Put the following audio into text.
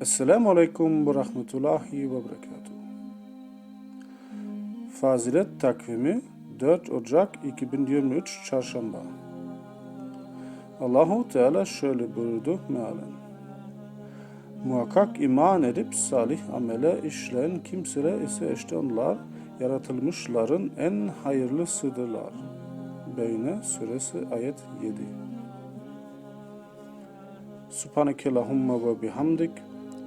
Esselamu Aleyküm ve Rahmetullahi ve Berekatuhu. Fazilet takvimi 4 Ocak 2023 Çarşamba. Allahu Teala şöyle buyurdu mealen. Muhakkak iman edip salih amele işleyen kimseler ise işte onlar yaratılmışların en hayırlısıdırlar. Beyne suresi ayet 7. Subhaneke Allahumma ve bihamdik.